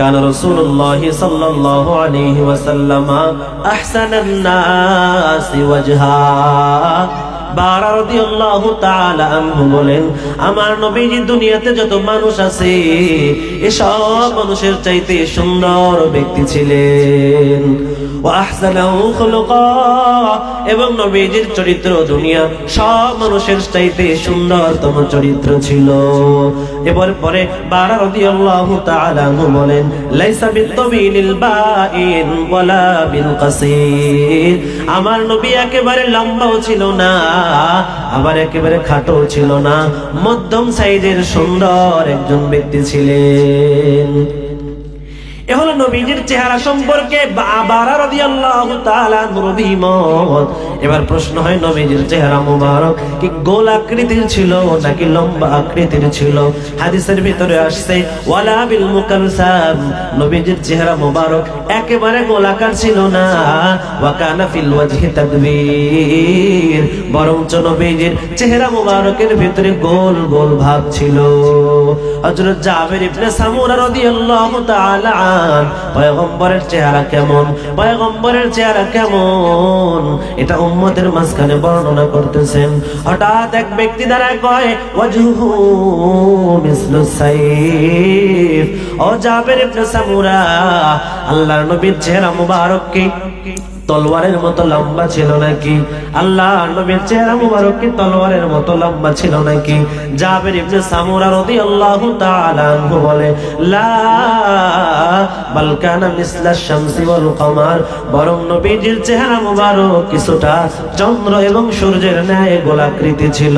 كان رسول الله صلى الله عليه وسلم أحسن الناس وجها. আমার নবীজি দুনিয়াতে যত মানুষ আছে এসব মানুষের চাইতে সুন্দর ব্যক্তি ছিলেন। এবং নবীজির চরিত্র দুনিয়া সব মানুষের চাইতে সুন্দরতম চরিত্র ছিল। এবার পরে বারা তাআলা আনহু বলেন, লাইসা বিত-তাবিলিল বাইন ওয়ালা বিল আমার নবী একেবারে লম্বাও ছিল না। আবার একেবারে খাটো ছিল না। মধ্যম সাইজের সুন্দর একজন ব্যক্তি ছিলেন। এ হলো নবীজির চেহারা সম্পর্কে এবার প্রশ্ন হয়, নবীজির চেহারা মুবারক কি গোল আকৃতির ছিল নাকি লম্বা আকৃতির ছিল? হাদিসের ভিতরে আসছে, ওয়ালা বিল মুকালসাম নবীজির চেহারা মুবারক একেবারে গোলাকার ছিল না। ওয়া কানা ফিল ওয়াজহি তাকবীর। বরঞ্চ নবীজির চেহারা মুবারকের ভিতরে গোল গোল ভাব ছিল। হযরত জাবের ইবনে সামুরা রাদিয়াল্লাহু তাআলা পয়গম্বরের চেহারা কেমন? পয়গম্বরের চেহারা কেমন? এটা উম্মতের মাঝখানে বর্ণনা করতেছেন। হঠাৎ এক ব্যক্তি দ্বারা কয়, ওয়াজহু মিসলু সাইফ। ও জাবের ইবনে সামুরা, আল্লাহর নবীর চেহারা মুবারক কি তলোয়ারের মতো লম্বা ছিল নাকি? আল্লাহ নবীর চেহারা মুবারক কি তলোয়ারের মতো লম্বা ছিল নাকি? জাবের ইবনে সামুরা রাদিয়াল্লাহু তাআলা আনহু বলে, লা বাল কানা মিসলা শামসি ওয়াল কমার। বরং নবীজির চেহারা মুবারক কিছুটা চন্দ্র এবং সূর্যের ন্যায় গোলাকৃতি ছিল।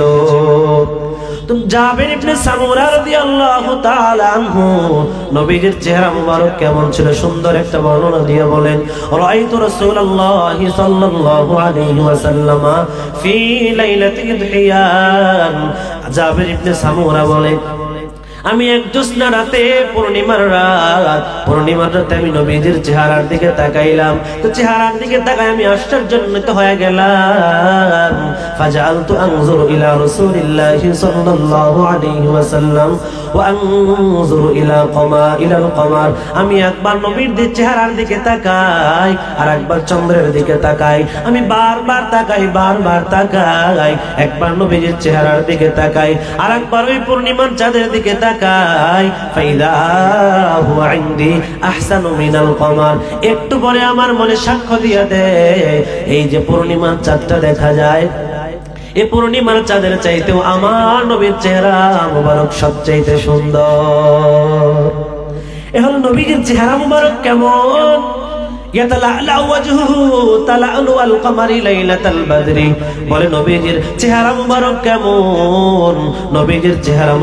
জাবের ইবনে সামুরা রাদিয়াল্লাহু চেহারা মুবারক কেমন ছিল? সুন্দর একটা বর্ণনা দিয়ে বলেন, রাআইতু রাসূলুল্লাহি সাল্লাল্লাহু আলাইহি ওয়াসাল্লাম ফি লাইলাতি ইদহিয়ান জাবের ইবনে সামুরা বলে আমি এক জ্যোৎস্না রাতে পূর্ণিমার রাত, পূর্ণিমার রাতে আমি নবীজির চেহারার দিকে তাকাইলাম। তো চেহারার দিকে তাকাই আমি আশ্চর্যান্বিত হয়ে গেলাম। ফাজালতু আনজুরু ইলা রাসূলিল্লাহি সাল্লাল্লাহু আলাইহি ওয়াসাল্লাম ওয়া ইলা কমা, ইলাল কমার। আমি একবার নবীর চেহারার দিকে তাকাই আর একবার চন্দ্রের দিকে তাকাই। আমি বারবার তাকাই বারবার তাকাই। একবার নবীজির চেহারার দিকে তাকাই আর একবার ওই পূর্ণিমার চাঁদের দিকে তাকাই ফাইদা হুয়া ইনদি আহসানু মিনাল কমার। একটু পরে আমার মনে সাক্ষ্য দিয়া দে, এই যে পূর্ণিমার চাঁদটা দেখা যায়। এ পূর্ণিমার চাঁদের চাইতেও আমার নবীর চেহারা মুবারক সবচাইতে সুন্দর। এখন নবীর চেহারা মুবারক কেমন? চেহারা কেমন? চেহারা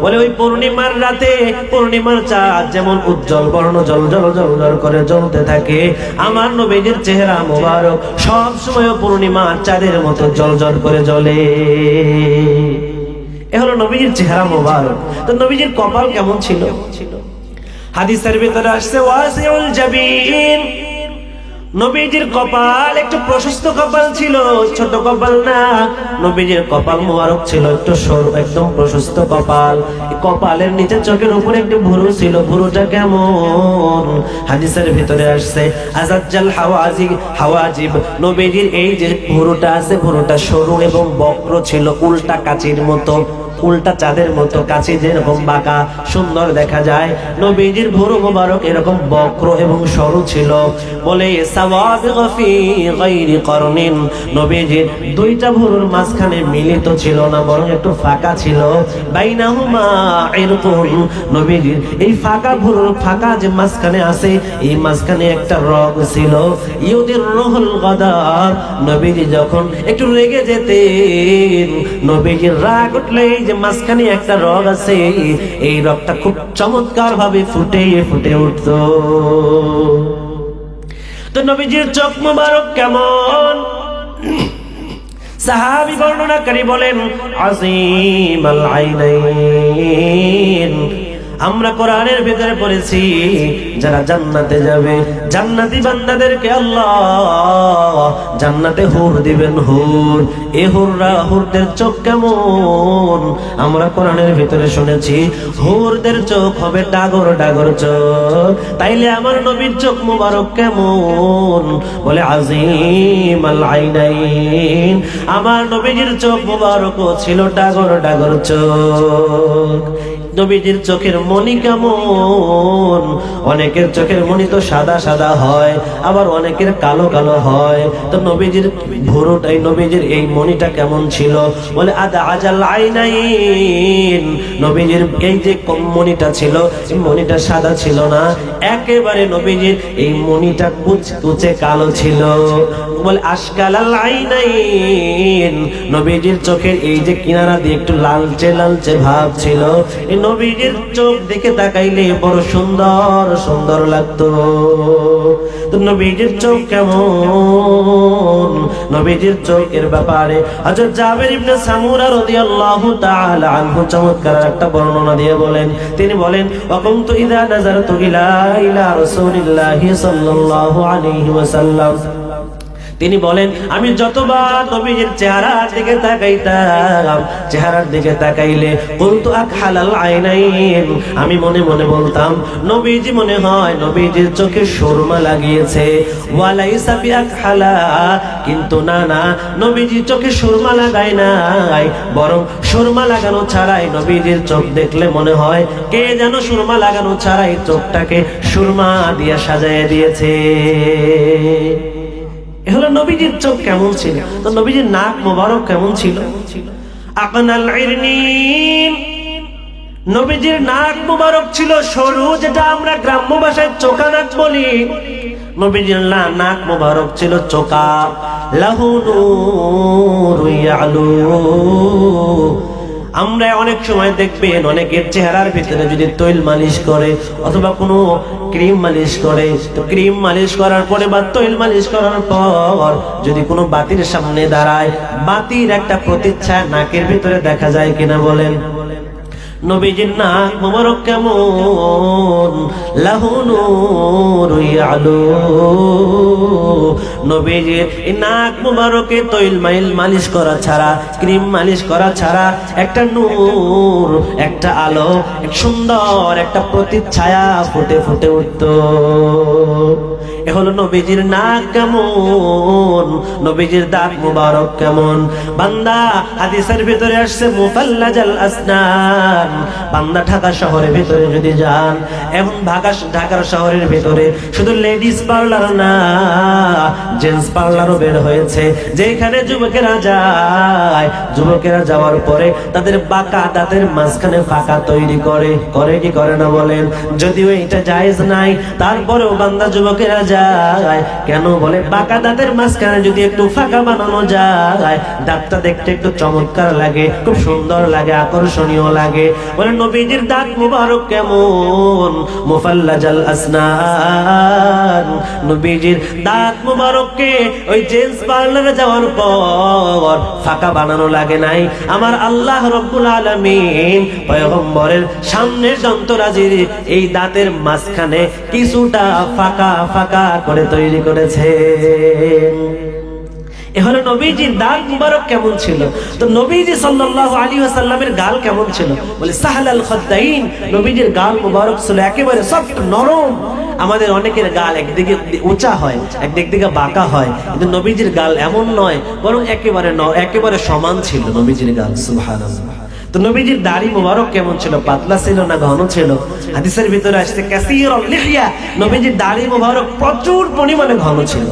বলে, ওই পূর্ণিমার রাতে, পূর্ণিমার চাঁদ যেমন উজ্জ্বল বর্ণ, জল জল জল জল করে জ্বলতে থাকে, আমার নবীজির চেহারা মুবারক সব সময় পূর্ণিমার চাঁদের মতো জল জল করে জ্বলে। এ হলো নবীজির চেহারা মুবারক। তো নবীজির কপাল কেমন ছিল ছিল? হাদিসের ভিতরে আসছে, ওয়াসিউল জাবিন। নবীজির কপাল একটু প্রশস্ত কপাল ছিল, ছোট কপাল না। নবীজির কপাল মোবারক ছিল, একটু সরু, একদম প্রশস্ত কপাল। কপালের নিচে চোখের উপরে একটু ভুরু ছিল, ভুরুটা কেমন? হাদিসের ভিতরে আসছে, আজাজ্জাল হাওয়াজি, হাওয়াজিব। নবীজির এই যে ভুরুটা আছে, ভুরুটা সরু এবং বক্র ছিল, উল্টা কাচির মতো। উল্টা চাঁদের মতো, কাছে যেরকম বাঁকা, সুন্দর দেখা যায়। নবীজির ভুরু মোবারক এরকম বক্র এবং সরু ছিল। বলে নবীজির দুইটা ভুরুর মাঝখানে মিলিত ছিল না, বরং একটু ফাঁকা ছিল। নবীজির এই ফাঁকা ভুরুর ফাঁকা যে মাঝখানে আছে, এই মাঝখানে একটা রগ ছিল। ইউদির রুহুল গাদার। নবীজি যখন একটু রেগে যেতেন, নবীজির রাগ উঠলে এই যে মাঝখানে একটা রগ আছে, এই রগটা খুব চমৎকার ভাবে ফুটে ফুটে উঠত। তো নবীজির চোখ মুবারক কেমন? সাহাবি বর্ণনাকারী বলেন আজিম আল আইনাইন। আমরা কোরআনের ভিতরে পড়েছি, যারা জান্নাতে যাবে জান্নাতি বান্দাদেরকে আল্লাহ জান্নাতে হুর দিবেন হুর। এ হুররা হুরদের চোখ কেমন? আমরা কোরআনের ভিতরে শুনেছি, হুরদের চোখ হবে ডাগর ডাগর চোখ। তাইলে আমার নবীর চোখ মুবারক কেমন? বলে আজিম আল আইনাইন। আমার নবীজির চোখ মুবারক ছিল ডাগর ডাগর চোখ। নবীজির চোখের মনি কেমন? অনেকের চোখের মনি তো সাদা সাদা হয়, আবার অনেকের কালো কালো হয়। তো নবীজির ভুরুটাই, নবীজির এই মনিটা কেমন ছিল? বলে, আদা আজাল আইনাইন। নবীজির এই যে মনিটা ছিল, এই মনিটা সাদা ছিল না। একেবারে নবীজির এই মনিটা কুচ কুচে কালো ছিল। বলে, আশকাল আইনাইন। নবীজির চোখের এই যে কিনারা দিয়ে একটু লালচে লালচে ভাব ছিল। এই নবীজির চোখ দেখে তাকাইলে বড় সুন্দর সুন্দর লাগতো। তো নবীজির চোখ কেমন? নবীজির চোখের ব্যাপারে ইবনে সামুরা রাদিয়াল্লাহু তাআলা আনহু চমৎকার একটা বর্ণনা দিয়ে বলেন। তিনি বলেন, ওয়াকুমতু ইদা নাজারতু ইলা ইলা রাসূলিল্লাহি সাল্লাল্লাহু আলাইহি ওয়াসাল্লাম। তিনি বলেন, আমি যতবার নবীজির চেহারার দিকে তাকাইতাম, চেহারার দিকে তাকাইলে কুলতু আকহালাল আইনাইন। আমি মনে মনে বলতাম, নবীজি মনে হয় নবীজির চোখে সুরমা লাগিয়েছে। ওয়ালাইসা বিআকহালা। কিন্তু না না, নবীজি চোখে সুরমা লাগায় নাই, বরং সুরমা লাগানো ছাড়াই নবীজির চোখ দেখলে মনে হয় কে যেন সুরমা লাগানো ছাড়াই চোখটাকে সুরমা দিয়ে সাজায় দিয়েছে। হলো নবীজির চোখ কেমন ছিল? তো নবীজির নাক মোবারক কেমন ছিল? আকানাল ইরনিন। নবীজির নাক মোবারক ছিল সরু, যেটা আমরা গ্রাম্য ভাষায় চোকা নাক বলি। নবীজির নাক মোবারক ছিল চোকা। লাহু নূরু ইয়ালু। আমরা অনেক সময় দেখবেন অনেকের চেহারার ভিতরে যদি তৈল মালিশ করে অথবা কোনো ক্রিম মালিশ করে, তো ক্রিম মালিশ করার পরে বা তৈল মালিশ করার পর যদি কোনো বাতির সামনে দাঁড়ায়, বাতির একটা প্রতিচ্ছা নাকের ভিতরে দেখা যায় কিনা বলেন? নবীজির নাক মোবারক কেমন? লাহু নূরু ইয়ালু। নবীজির এই নাক মোবারকে তৈল মাইল মালিশ করা ছাড়া, ক্রিম মালিশ করা ছাড়া একটা নূর, একটা আলো সুন্দর একটা প্রতিচ্ছায়া ফুটে ফুটে উঠত। এ হলো নবীজির নাক কেমন? নবীজির দাঁত মুবারক কেমন? বান্দা হাদিসের ভিতরে আসছে মুফাল্লাজাল আসনান। বান্দা ঢাকা শহরের ভিতরে যদি যান এখন ঢাকা ঢাকার শহরের ভিতরে শুধু লেডিস পার্লার না, জেন্টস পার্লারও বের হয়েছে। যেখানে যুবকেরা যায়, যুবকেরা যাওয়ার পরে তাদের বাঁকা দাঁতের মাঝখানে ফাঁকা তৈরি করে। করে কি করে না বলেন? যদিও এটা জায়েজ নাই, তারপরেও বান্দা যুবকেরা যায়। কেন বলে? বাঁকা দাঁতের মাঝখানে যদি একটু ফাঁকা বানানো যায়, দাঁতটা দেখতে একটু চমৎকার লাগে, খুব সুন্দর লাগে, আকর্ষণীয় লাগে। বলে, নবীজির দাঁত মুবারক কেমন? মুফাল্লাজাল আসনান। নবীজির দাঁত মুবারককে ওই জেন্টস পার্লারে যাওয়ার পর ফাঁকা বানানো লাগে নাই। আমার আল্লাহ রব্বুল আলামিন পয়গম্বরের সামনের যন্ত্রাজির এই দাঁতের মাঝখানে কিছুটা ফাঁকা ফাঁকা করে তৈরি করেছে। এ নবীজির দাঁত মুবারক কেমন ছিল? তো নবীজি সাল্লাল্লাহু আলাইহি ওয়াসাল্লামের গাল কেমন ছিল? বলে সাহাল আল খদ্দাইন। নবীজির গাল মুবারক ছিল একেবারে সফট, নরম। আমাদের অনেকের গাল একদিকে উঁচা হয়, একদিক দিকে বাঁকা হয়। কিন্তু নবীজির গাল এমন নয়, বরং একেবারে একেবারে সমান ছিল নবীজির গাল, সুবহানাল্লাহ। তো নবীজির দাড়ি মোবারক কেমন ছিল? পাতলা ছিল না ঘন ছিল? হাদিসের ভিতরে আসছে ক্যাসিয়র লিহিয়া। নবীজির দাড়ি মোবারক প্রচুর পরিমাণে ঘন ছিল।